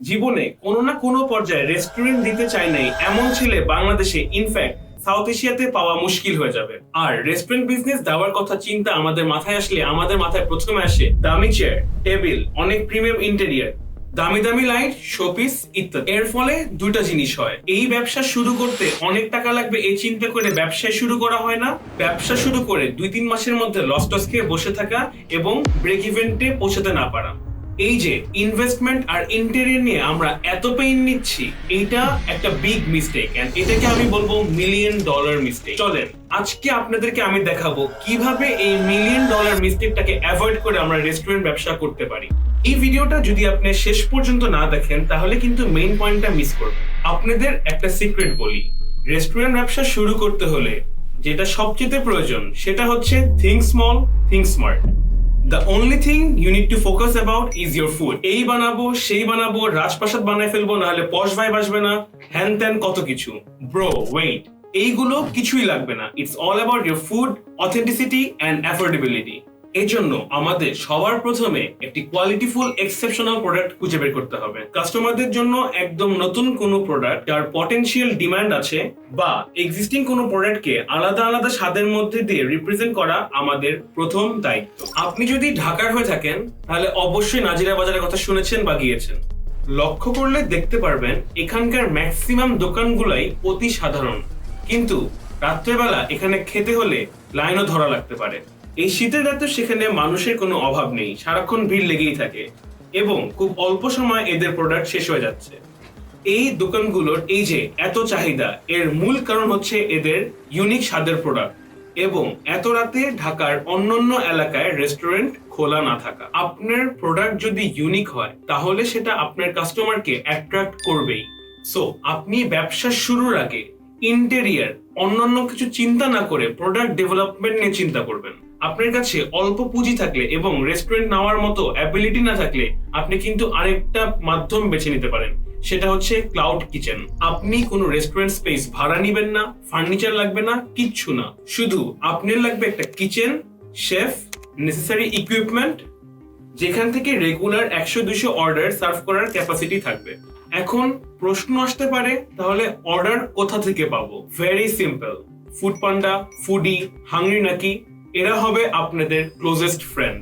জীবনে কোনো না কোনো পর্যায়ে রেস্টুরেন্ট দিতে চায় নাই এমন ছেলে বাংলাদেশে ইনফ্যাক্ট সাউথ এশিয়াতে পাওয়া মুশকিল হয়ে যাবে। আর রেস্টুরেন্ট বিজনেস দেওয়ার কথা চিন্তা আমাদের মাথায় আসলে আমাদের মাথায় প্রথমে আসে দামি চেয়ার টেবিল অনেক প্রিমিয়াম ইন্টেরিয়ার দামি দামি লাইট শোপিস ইত্যাদি। এর ফলে দুটো জিনিস হয়। এই ব্যবসা শুরু করতে অনেক টাকা লাগবে, এই চিন্তা করে ব্যবসা শুরু করা হয় না। ব্যবসা শুরু করে দুই তিন মাসের মধ্যে লস টস খেয়ে বসে থাকা এবং ব্রেক ইভেন্টে পৌঁছাতে না পারা। এই যে ইনভেস্টমেন্ট আর ইন্টেরিয়র নিয়ে আমরা এত পেইন নিচ্ছি এটা একটা বিগ মিস্টেক এটাকে আমি বলব মিলিয়ন ডলার মিস্টেক চলেন, আজকে আপনাদেরকে আমি দেখাবো কীভাবে এই মিলিয়ন ডলার মিস্টেকটাকে অ্যাভয়েড করে আমরা রেস্টুরেন্ট ব্যবসা করতে পারি। এই ভিডিওটা যদি আপনি শেষ পর্যন্ত না দেখেন, তাহলে কিন্তু মেইন পয়েন্টটা মিস করবেন। আপনাদের একটা সিক্রেট বলি রেস্টুরেন্ট ব্যবসা শুরু করতে হলে যেটা সবচেয়ে প্রয়োজন, সেটা হচ্ছে think small think smart the only thing you need to focus about is your food এই বানাবো, সেই বানাবো, রাজপ্রাসাদ বানায় ফেলব, নাহলে পশ ভাই বাসবে না। হ্যান ত্যান কত কিছু। ব্রো ওয়েট এইগুলো কিছুই লাগবে না। It's all about your food authenticity and affordability এই জন্য আমাদের সবার প্রথমে একটি কোয়ালিটিফুল এক্সেপশনাল প্রোডাক্ট খুঁজে বের করতে হবে। কাস্টমারদের জন্য একদম নতুন কোনো প্রোডাক্ট যার পটেনশিয়াল ডিমান্ড আছে বা এক্সিস্টিং কোনো প্রোডাক্টকে আলাদা আলাদা স্বাদের মধ্যে দিয়ে রিপ্রেজেন্ট করা আমাদের প্রথম দায়িত্ব। আপনি যদি ঢাকার হয়ে থাকেন, তাহলে অবশ্যই নাজিরা বাজারের কথা শুনেছেন বা গিয়েছেন। লক্ষ্য করলে দেখতে পারবেন এখানকার ম্যাক্সিমাম দোকানগুলাই অতি সাধারণ। কিন্তু রাত্রেবেলা এখানে খেতে হলে লাইনও ধরা লাগতে পারে। এই শীতের রাতে সেখানে মানুষের কোনো অভাব নেই, সারাক্ষণ ভিড় লেগেই থাকে এবং খুব অল্প সময় এদের প্রোডাক্ট শেষ হয়ে যাচ্ছে। এই দোকানগুলোর এই যে এত চাহিদা, এর মূল কারণ হচ্ছে এদের ইউনিক স্বাদের প্রোডাক্ট এবং এত রাতে ঢাকার অন্যান্য এলাকায় রেস্টুরেন্ট খোলা না থাকা। আপনার প্রোডাক্ট যদি ইউনিক হয়, তাহলে সেটা আপনার কাস্টমারকে অ্যাট্রাক্ট করবেই। সো আপনি ব্যবসা শুরুর আগে ইন্টেরিয়ার অন্যান্য কিছু চিন্তা না করে প্রোডাক্ট ডেভেলপমেন্ট নিয়ে চিন্তা করবেন। আপনার কাছে অল্প পুঁজি থাকলে এবং রেস্টুরেন্ট নেওয়ার মতো অ্যাবিলিটি না থাকলে আপনি কিন্তু আরেকটা মাধ্যম বেছে নিতে পারেন। সেটা হচ্ছে ক্লাউড কিচেন আপনি কোনো রেস্টুরেন্ট স্পেস ভাড়া নিবেন না ফার্নিচার লাগবে না, কিচ্ছু না। শুধু আপনার লাগবে একটা কিচেন শেফ নেসেসারি ইকুইপমেন্ট যেখান থেকে রেগুলার একশো দুশো অর্ডার সার্ভ করার ক্যাপাসিটি থাকবে। এখন প্রশ্ন আসতে পারে, তাহলে অর্ডার কোথা থেকে পাবো? Very simple Foodpanda Foodi hungry নাকি? এরা হবে আপনাদের ক্লোজেস্ট ফ্রেন্ড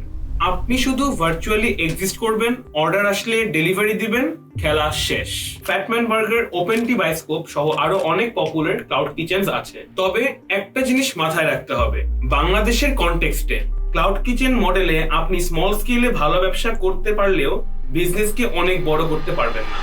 আপনি শুধু ভার্চুয়ালি এক্সিস্ট করবেন অর্ডার আসলে ডেলিভারি দিবেন, খেলা শেষ। Fatman Burger Open Tea Bioscope সহ আরও অনেক পপুলার ক্লাউড কিচেন্স আছে। তবে একটা জিনিস মাথায় রাখতে হবে, বাংলাদেশের কনটেক্সটে ক্লাউড কিচেন মডেলে আপনি স্মল স্কেলে ভালো ব্যবসা করতে পারলেও বিজনেসকে অনেক বড় করতে পারবেন না।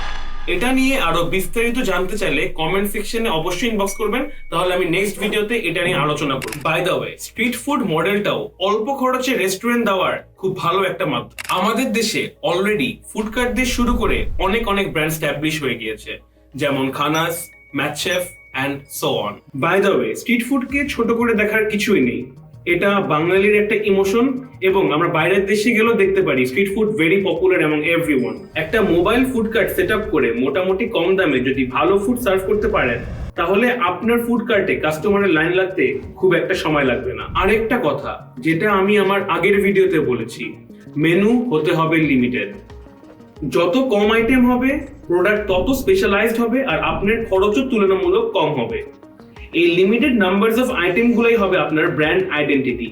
এটা নিয়ে আরও বিস্তারিত জানতে চাইলে কমেন্ট সেকশনে অবশ্যই ইনবক্স করবেন। তাহলে আমি নেক্সট ভিডিওতে এটা নিয়ে আলোচনা করব। By the way street food মডেলটাও অল্প খরচে রেস্টুরেন্ট দেওয়ার খুব ভালো একটা মাধ্যম। আমাদের দেশে অলরেডি ফুড কার্ট দিয়ে শুরু করে অনেক অনেক ব্র্যান্ড স্ট্যাবলিশ হয়ে গিয়েছে। যেমন Khanas Madchef and so on by the way street ফুডকে ছোট করে দেখার কিছুই নেই। এটা বাঙালির একটা ইমোশন এবং আমরা বাইরের দেশে গেলেও দেখতে পারি স্ট্রিট ফুড ভেরি পপুলার এবং এভরি একটা mobile food cart set up করে মোটামুটি কম দামে যদি ভালো ফুড সার্ভ করতে পারেন, তাহলে আপনার ফুড কার্টে কাস্টমারের লাইন লাগতে খুব একটা সময় লাগবে না। আরেকটা কথা, যেটা আমি আমার আগের ভিডিওতে বলেছি মেনু হতে হবে লিমিটেড যত কম আইটেম হবে প্রোডাক্ট তত স্পেশালাইজড হবে আর আপনার খরচও তুলনামূলক কম হবে। এই লিমিটেড নাম্বারস অফ আইটেম গুলাই হবে আপনার ব্র্যান্ড আইডেন্টিটি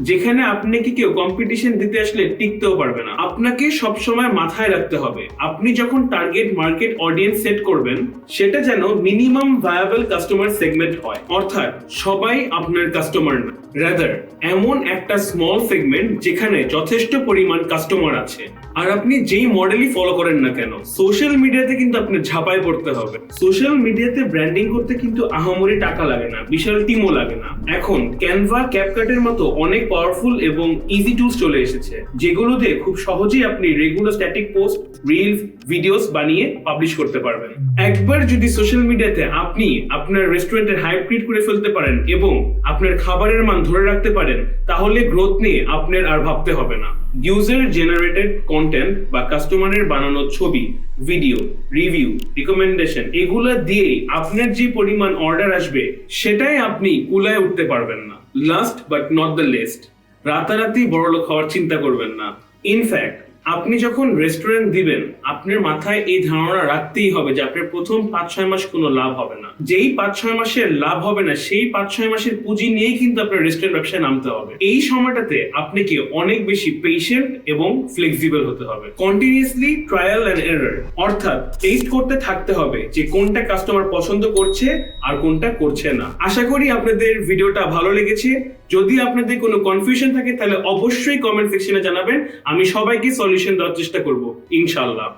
যেখানে আপনাকে কেউ কম্পিটিশন দিতে আসলে টিকতেও পারবে না। আপনাকে সবসময় মাথায় রাখতে হবে। আপনি যখন টার্গেট মার্কেট অডিয়েন্স সেট করবেন, সেটা যেন মিনিমাম ভায়াবল কাস্টমার সেগমেন্ট হয়। অর্থাৎ সবাই আপনার কাস্টমার না। রাদার এমন একটা স্মল সেগমেন্ট যেখানে যথেষ্ট পরিমাণ কাস্টমার আছে। আর আপনি যেই মডেলই ফলো করেন না কেন সোশ্যাল মিডিয়াতে কিন্তু আপনি ঝাঁপায় পড়তে হবে। সোশ্যাল মিডিয়াতে ব্র্যান্ডিং করতে কিন্তু আহামরি টাকা লাগে না, বিশাল টিমও লাগে না। এখন ক্যানভা ক্যাপকাটের মতো অনেক পাওয়ারফুল এবং ইজি টুলস চলে এসেছে, যেগুলো দিয়ে খুব সহজেই আপনি regular static post reels videos বানিয়ে পাবলিশ করতে পারবেন। একবার যদি সোশ্যাল মিডিয়াতে আপনি আপনার রেস্টুরেন্টের হাইপ ক্রিয়েট করে ফেলতে পারেন এবং আপনার খাবারের মান ধরে রাখতে পারেন, তাহলে গ্রোথ নিয়ে আপনার আর ভাবতে হবে না। ইউজার জেনারেটেড কন্টেন্ট বা কাস্টমারের বানানো ছবি ভিডিও রিভিউ রিকমেন্ডেশন এগুলা দিয়ে আপনার যে পরিমাণ অর্ডার আসবে, সেটাই আপনি কুলায় উঠতে পারবেন না। Last but not the least রাতারাতি বড়লোক হওয়ার চিন্তা করবেন না। ইনফ্যাক্ট আপনি যখন রেস্টুরেন্ট দিবেন, আপনার মাথায় এই ধারণা রাখতেই হবে যে আপনার প্রথম পাঁচ ছয় মাস কোনো লাভ হবে না। যেই পাঁচ ছয় মাসের লাভ হবে না, সেই পাঁচ ছয় মাসের পুঁজি নিয়েই কিন্তু আপনার রেস্টুরেন্ট ব্যবসায় নামতে হবে। এই সময়টাতে আপনাকে অনেক বেশি পেশেন্ট এবং ফ্লেক্সিবল হতে হবে। কন্টিনিউসলি ট্রায়াল অ্যান্ড এরর অর্থাৎ টেস্ট করতে থাকতে হবে যে কোনটা কাস্টমার পছন্দ করছে আর কোনটা করছে না। আশা করি আপনাদের ভিডিওটা ভালো লেগেছে। যদি আপনাদের কোনো কনফিউশন থাকে, তাহলে অবশ্যই কমেন্ট সেকশনে জানাবেন। আমি সবাইকে সলিউশন দেওয়ার চেষ্টা করব ইনশাল্লাহ